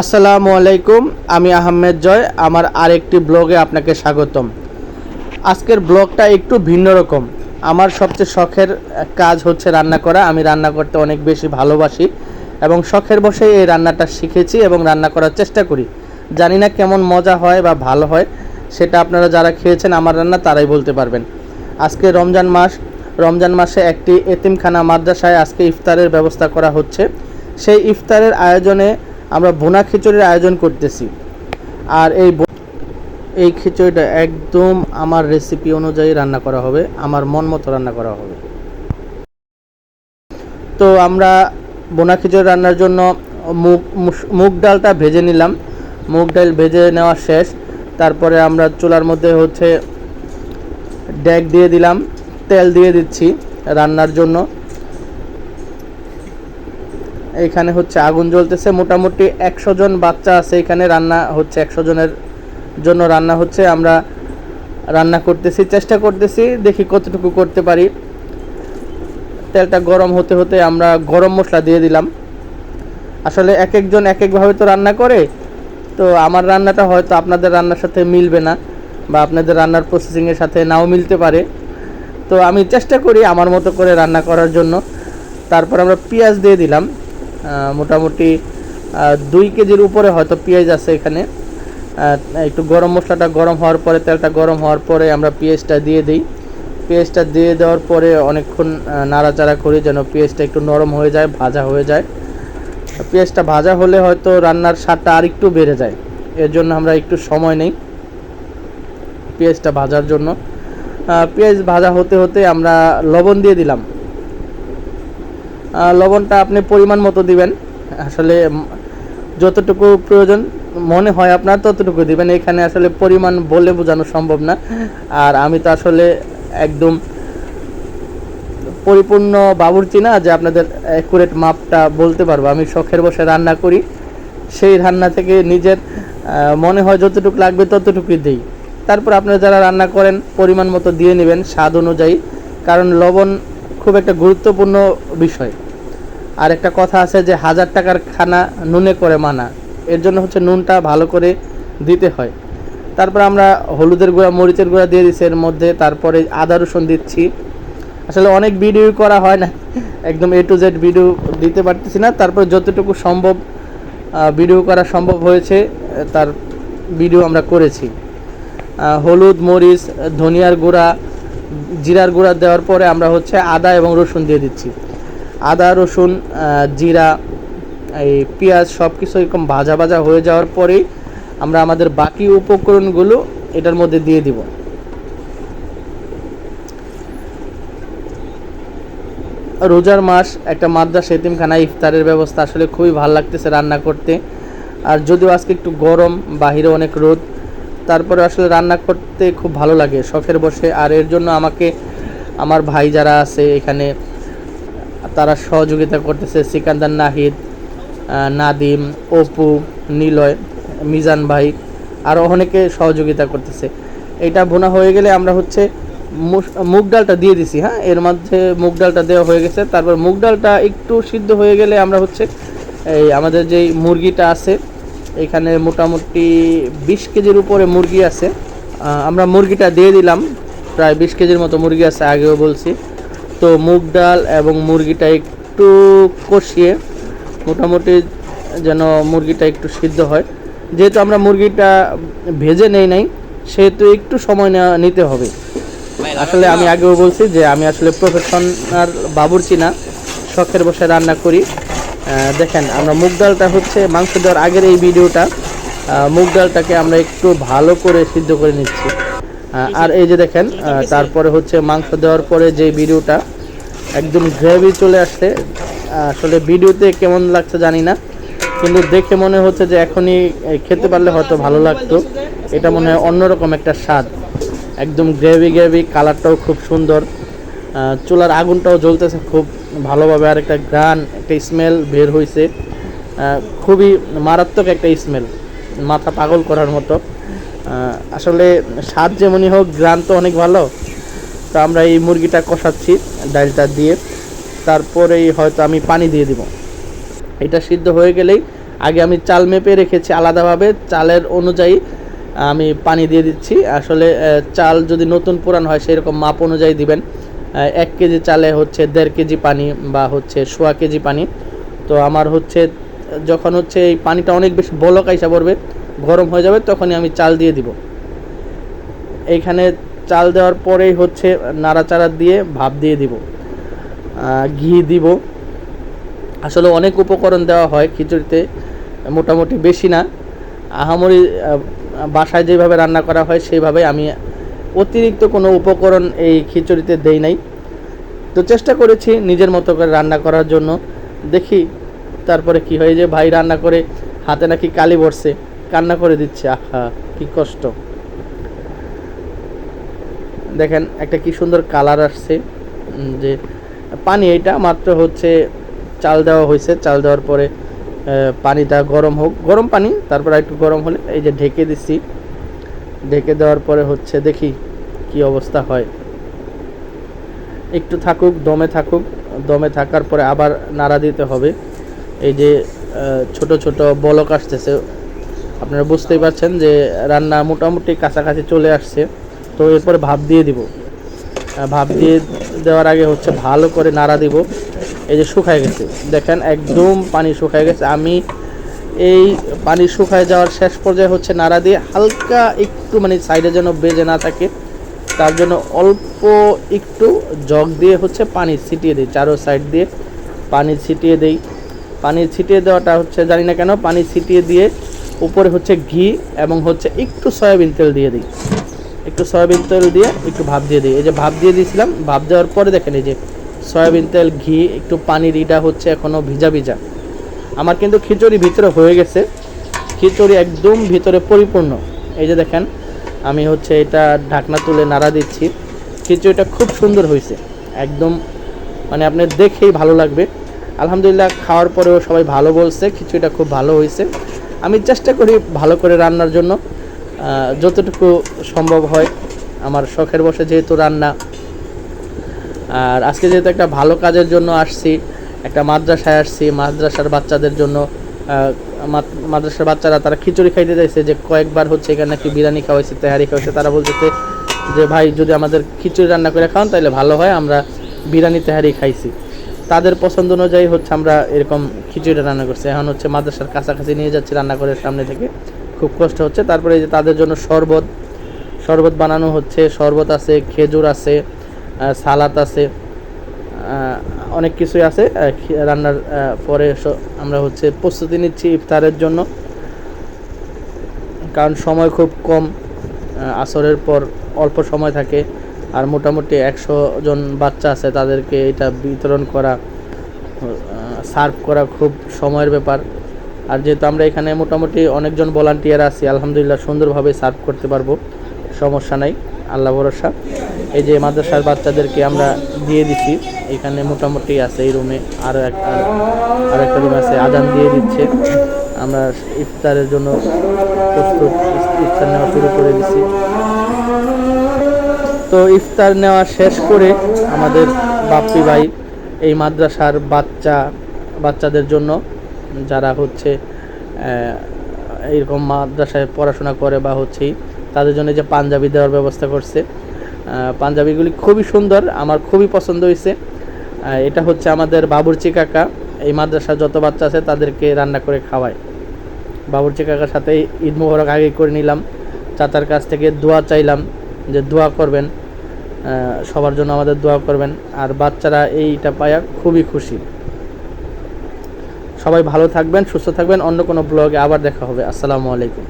আসসালামু আলাইকুম, আমি আহমেদ জয়, আমার আরেকটি ব্লগে আপনাকে স্বাগতম। আজকের ব্লগটা একটু ভিন্ন রকম। আমার সবচেয়ে শখের কাজ হচ্ছে রান্না করা। আমি রান্না করতে অনেক বেশি ভালোবাসি এবং শখের বসে এই রান্নাটা শিখেছি এবং রান্না করার চেষ্টা করি। জানি না কেমন মজা হয় বা ভালো হয়, সেটা আপনারা যারা খেয়েছেন আমার রান্না তারাই বলতে পারবেন। আজকে রমজান মাস। রমজান মাসে একটি এতিমখানা মাদ্রাসায় আজকে ইফতারের ব্যবস্থা করা হচ্ছে। সেই ইফতারের আয়োজনে আমরা বোনা খিচুড়ির আয়োজন করতেছি। আর এই এই খিচুড়িটা একদম আমার রেসিপি অনুযায়ী রান্না করা হবে, আমার মন মতো রান্না করা হবে। তো আমরা বোনা খিচুড়ি রান্নার জন্য মুগ মুগ ডালটা ভেজে নিলাম। মুগ ডাল ভেজে নেওয়া শেষ। তারপরে আমরা চুলার মধ্যে হচ্ছে ড্যাগ দিয়ে দিলাম, তেল দিয়ে দিচ্ছি রান্নার জন্য। এখানে হচ্ছে আগুন জ্বলতেছে। মোটামুটি একশো জন বাচ্চা আছে এখানে, রান্না হচ্ছে একশো জনের জন্য রান্না হচ্ছে। আমরা রান্না করতেছি, চেষ্টা করতেছি, দেখি কতটুকু করতে পারি। তেলটা গরম হতে হতে আমরা গরম মশলা দিয়ে দিলাম। আসলে এক একজন এক একভাবে তো রান্না করে, তো আমার রান্নাটা হয়তো আপনাদের রান্নার সাথে মিলবে না বা আপনাদের রান্নার প্রসেসিংয়ের সাথে নাও মিলতে পারে। তো আমি চেষ্টা করি আমার মতো করে রান্না করার জন্য। তারপর আমরা পেঁয়াজ দিয়ে দিলাম। মোটামুটি দুই কেজির উপরে হয়তো পেঁয়াজ আছে এখানে। একটু গরম মশলাটা গরম হওয়ার পরে, তেলটা গরম হওয়ার পরে আমরা পেঁয়াজটা দিয়ে দিই। পেঁয়াজটা দিয়ে দেওয়ার পরে অনেকক্ষণ নাড়াচাড়া করি যেন পেঁয়াজটা একটু নরম হয়ে যায়, ভাজা হয়ে যায়। পেঁয়াজটা ভাজা হলে হয়তো রান্নার স্বাদটা আর একটু বেড়ে যায়। এর জন্য আমরা একটু সময় নেই পেঁয়াজটা ভাজার জন্য। পেঁয়াজ ভাজা হতে হতে আমরা লবণ দিয়ে দিলাম। লবণটা আপনি পরিমাণ মতো দিবেন। আসলে যতটুকু প্রয়োজন মনে হয় আপনার ততটুকু দিবেন। এখানে আসলে পরিমাণ বলে বোঝানো সম্ভব না। আর আমি তো আসলে একদম পরিপূর্ণ বাবুর্চি না, যে আপনাদের অ্যাকুরেট মাপটা বলতে পারব। আমি শখের বসে রান্না করি। সেই রান্না থেকে নিজের মনে হয় যতটুকু লাগবে ততটুকুই দিই। তারপর আপনারা যারা রান্না করেন, পরিমাণ মতো দিয়ে নেবেন স্বাদ অনুযায়ী। কারণ লবণ খুব একটা গুরুত্বপূর্ণ বিষয়। আর একটা কথা আছে যে, হাজার টাকার খানা নুনে করে মানা। এর জন্য হচ্ছে নুনটা ভালো করে দিতে হয়। তারপর আমরা হলুদের গুঁড়া, মরিচের গুঁড়া দিয়ে দিচ্ছি এর মধ্যে তারপরে আদা রসুন দিচ্ছি। আসলে অনেক ভিডিও করা হয় না, একদম এ টু জেড ভিডিও দিতে পারতেছি না। তারপর যতটুকু সম্ভব ভিডিও করা সম্ভব হয়েছে, তার ভিডিও আমরা করেছি। হলুদ, মরিচ, ধনিয়ার গুঁড়া জিরার গুঁড়া দেওয়ার পরে আমরা হচ্ছে আদা এবং রসুন দিয়ে দিচ্ছি। আদা, রসুন জিরা, এই পেঁয়াজ সব কিছু এরকম ভাজা ভাজা হয়ে যাওয়ার পরেই আমরা আমাদের বাকি উপকরণগুলো এটার মধ্যে দিয়ে দিব। রোজার মাস, একটা মাদ্রাসা, এতিমখানা, ইফতারের ব্যবস্থা আসলে খুবই ভালো লাগতেছে রান্না করতে। আর যদিও আজকে একটু গরম, বাহিরে অনেক রোদ তারপরে আসলে রান্না করতে খুব ভালো লাগে, শখের বসে। আর এর জন্য আমাকে, আমার ভাই যারা আছে এখানে, তারা সহযোগিতা করতেছে। সিকান্দার নাহিদ নাদিম, অপু, নিলয়, মিজান ভাই আরও অনেকে সহযোগিতা করতেছে। এটা বোনা হয়ে গেলে আমরা হচ্ছে মুগ ডালটা দিয়ে দিছি হ্যাঁ? এর মধ্যে মুগ ডালটা দেওয়া হয়ে গেছে। তারপর মুগ ডালটা একটু সিদ্ধ হয়ে গেলে আমরা হচ্ছে, এই আমাদের যেই মুরগিটা আছে এখানে মোটামুটি বিশ কেজির উপরে মুরগি আছে। আমরা মুরগিটা দিয়ে দিলাম। প্রায় বিশ কেজির মতো মুরগি আছে, আগেও বলছি। তো মুগ ডাল এবং মুরগিটা একটু কষিয়ে মোটামুটি যেন মুরগিটা একটু সিদ্ধ হয়। যেহেতু আমরা মুরগিটা ভেজে নেই নাই, সেহেতু একটু সময় নিতে হবে। আসলে আমি আগেও বলছি যে আমি আসলে প্রফেশনাল বাবুর্চি না, শখের বসে রান্না করি। দেখেন, আমরা মুগ ডালটা হচ্ছে মাংস দেওয়ার আগের এই ভিডিওটা মুগ ডালটাকে আমরা একটু ভালো করে সিদ্ধ করে নিচ্ছি। আর এই যে দেখেন তারপরে হচ্ছে মাংস দেওয়ার পরে যে ভিডিওটা, একদম গ্রেভি চলে আসছে। আসলে ভিডিওতে কেমন লাগছে জানি না, কিন্তু দেখে মনে হচ্ছে যে এখনই খেতে পারলে হয়তো ভালো লাগতো। এটা মনে হয় অন্যরকম একটা স্বাদ। একদম গ্রেভি গ্রেভি, কালারটাও খুব সুন্দর। চুলার আগুনটাও জ্বলতেছে খুব ভালোভাবে, আর একটা গান একটা স্মেল বের হয়েছে খুবই মারাত্মক একটা স্মেল মাথা পাগল করার মতো। আসলে স্বাদ যেমনই হোক গ্রান তো অনেক ভালো। তো আমরা এই মুরগিটা কষাচ্ছি ডালটা দিয়ে। তারপরেই হয়তো আমি পানি দিয়ে দিব। এটা সিদ্ধ হয়ে গেলেই আগে আমি চাল মেপে রেখেছি আলাদাভাবে। চালের অনুযায়ী আমি পানি দিয়ে দিচ্ছি। আসলে চাল যদি নতুন পুরান হয়, সেই রকম মাপ অনুযায়ী দিবেন। এক কেজি চালে হচ্ছে দেড় কেজি পানি বা হচ্ছে সোয়া কেজি পানি। তো আমার হচ্ছে, যখন হচ্ছে এই পানিটা অনেক বেশি বলক আইসা পড়বে, গরম হয়ে যাবে, তখনই আমি চাল দিয়ে দিব। এইখানে চাল দেওয়ার পরেই হচ্ছে নাড়াচাড়া দিয়ে ভাপ দিয়ে দিব। ঘি দিব। আসলে অনেক উপকরণ দেওয়া হয় খিচুড়িতে, মোটামুটি বেশি না। আহামরি বাসায় যেভাবে রান্না করা হয় সেইভাবে আমি অতিরিক্ত কোনো উপকরণ এই খিচুড়িতে দেই নাই। তো চেষ্টা করেছি নিজের মতো করে রান্না করার জন্য। দেখি তারপরে কি হয় যে ভাই রান্না করে হাতে নাকি কালি বসছে কান্না করে দিচ্ছে। আহা, কি কষ্ট। দেখেন একটা কি সুন্দর কালার আসছে। যে পানি এটা মাত্র হচ্ছে চাল দেওয়া হয়েছে। চাল দেওয়ার পরে পানিটা গরম হোক। গরম পানি, তারপর একটু গরম হলে এই যে ঢেকে দিচ্ছি। ঢেকে দেওয়ার পরে হচ্ছে দেখি কি অবস্থা হয়। একটু থাকুক, দমে থাকুক, দমে থাকার পরে আবার নাড়া দিতে হবে। এই যে ছোট ছোট বলক আসতেছে, আপনারা বুঝতেই পারছেন যে রান্না মোটামুটি কাছাকাছি চলে আসছে। তো এরপরে ভাপ দিয়ে দিব। ভাপ দিয়ে দেওয়ার আগে হচ্ছে ভালো করে নাড়া দিব। এই যে শুকায় গেছে। দেখেন একদম পানি শুকায় গেছে। আমি এই পানি শুকায় যাওয়ার শেষ পর্যায়ে হচ্ছে নাড়া দিয়ে হালকা একটু মানে সাইডে যেন বেজে না থাকে, তার জন্য অল্প একটু জগ দিয়ে হচ্ছে পানি ছিটিয়ে দিই, চারো সাইড দিয়ে পানি ছিটিয়ে দেই। পানি ছিটিয়ে দেওয়াটা হচ্ছে জানি না কেন, পানি ছিটিয়ে দিয়ে উপরে হচ্ছে ঘি এবং হচ্ছে একটু সয়াবিন তেল দিয়ে দিই। একটু সয়াবিন তেল দিয়ে একটু ভাপ দিয়ে দিই। এই যে ভাপ দিয়ে দিয়েছিলাম, ভাপ দেওয়ার পরে দেখেন এই যে সয়াবিন তেল, ঘি, একটু পানির ইটা হচ্ছে এখনও ভিজা ভিজা। আমার কিন্তু খিচুড়ি ভিতরে হয়ে গেছে। খিচুড়ি একদম ভিতরে পরিপূর্ণ। এই যে দেখেন, আমি হচ্ছে এটা ঢাকনা তুলে নাড়া দিচ্ছি। খিচুড়িটা খুব সুন্দর হয়েছে। একদম মানে আপনার দেখেই ভালো লাগবে। আলহামদুলিল্লাহ, খাওয়ার পরেও সবাই ভালো বলছে, খিচুড়িটা খুব ভালো হয়েছে। আমি চেষ্টা করি ভালো করে রান্নার জন্য। যতটুকু সম্ভব হয়, আমার শখের বসে যেহেতু রান্না। আর আজকে যেহেতু একটা ভালো কাজের জন্য আসছি একটা মাদ্রাসায় আসছি, মাদ্রাসার বাচ্চাদের জন্য মাদ্রাসার বাচ্চারা তারা খিচুড়ি খাইতে চাইছে, যে কয়েকবার হচ্ছে এখানে নাকি বিরিয়ানি খাওয়াইছে, তেহারি খাওয়াইছে, তারা বলতেছে যে, ভাই, যদি আমাদের খিচুড়ি রান্না করে খাওয়ান তাহলে ভালো হয়, আমরা বিরিয়ানি, তেহারি খাইছি। তাদের পছন্দ অনুযায়ী হচ্ছে আমরা এরকম খিচুড়ি রান্না করছি। এখন হচ্ছে মাদ্রাসার কাছাকাছি নিয়ে যাচ্ছি রান্না করে সামনে থেকে। খুব কষ্ট হচ্ছে। তারপরে এই যে তাদের জন্য শরবত শরবত বানানো হচ্ছে, শরবত আছে, খেজুর আছে সালাদ আছে। অনেক কিছুই আছে রান্নার পরে আমরা হচ্ছে প্রস্তুতি নিচ্ছি ইফতারের জন্য। কারণ সময় খুব কম আসরের পর অল্প সময় থাকে, আর মোটামুটি একশো জন বাচ্চা আছে, তাদেরকে এটা বিতরণ করা সার্ভ করা খুব সময়ের ব্যাপার। আর যেহেতু আমরা এখানে মোটামুটি অনেকজন ভলান্টিয়ার আছি, আলহামদুলিল্লাহ সুন্দরভাবে সার্ভ করতে পারব, সমস্যা নাই। আল্লাহ ভরসা। এই যে মাদ্রাসার বাচ্চাদেরকে আমরা দিয়ে দিচ্ছি এখানে মোটামুটি আছে এই রুমে আরও একটা, আর একটা রুম আছে, আজান দিয়ে দিচ্ছে। আমরা ইফতারের জন্য প্রস্তুত, ইফতার নেওয়া শুরু করে দিচ্ছি তো ইফতার নেওয়া শেষ করে আমাদের বাপ্পি ভাই এই মাদ্রাসার বাচ্চা, বাচ্চাদের জন্য যারা হচ্ছে এইরকম মাদ্রাসায় পড়াশোনা করে বা হচ্ছেই তাদের জন্য যে পাঞ্জাবি দেওয়ার ব্যবস্থা করছে। পাঞ্জাবিগুলি খুবই সুন্দর, আমার খুবই পছন্দ হয়েছে। এটা হচ্ছে আমাদের বাবুর্চি কাকা, এই মাদ্রাসার যত বাচ্চা আছে তাদেরকে রান্না করে খাওয়ায়। বাবুর্চি কাকার সাথে ঈদ মোবারক আগে করে নিলাম, চাচার কাছ থেকে দোয়া চাইলাম যে দোয়া করবেন সবার জন্য আমাদের দোয়া করবেন, আর বাচ্চারা এইটা পায়া খুবই খুশি। সবাই ভালো থাকবেন, সুস্থ থাকবেন, অন্য কোনো ব্লগে আবার দেখা হবে। আসসালামু আলাইকুম।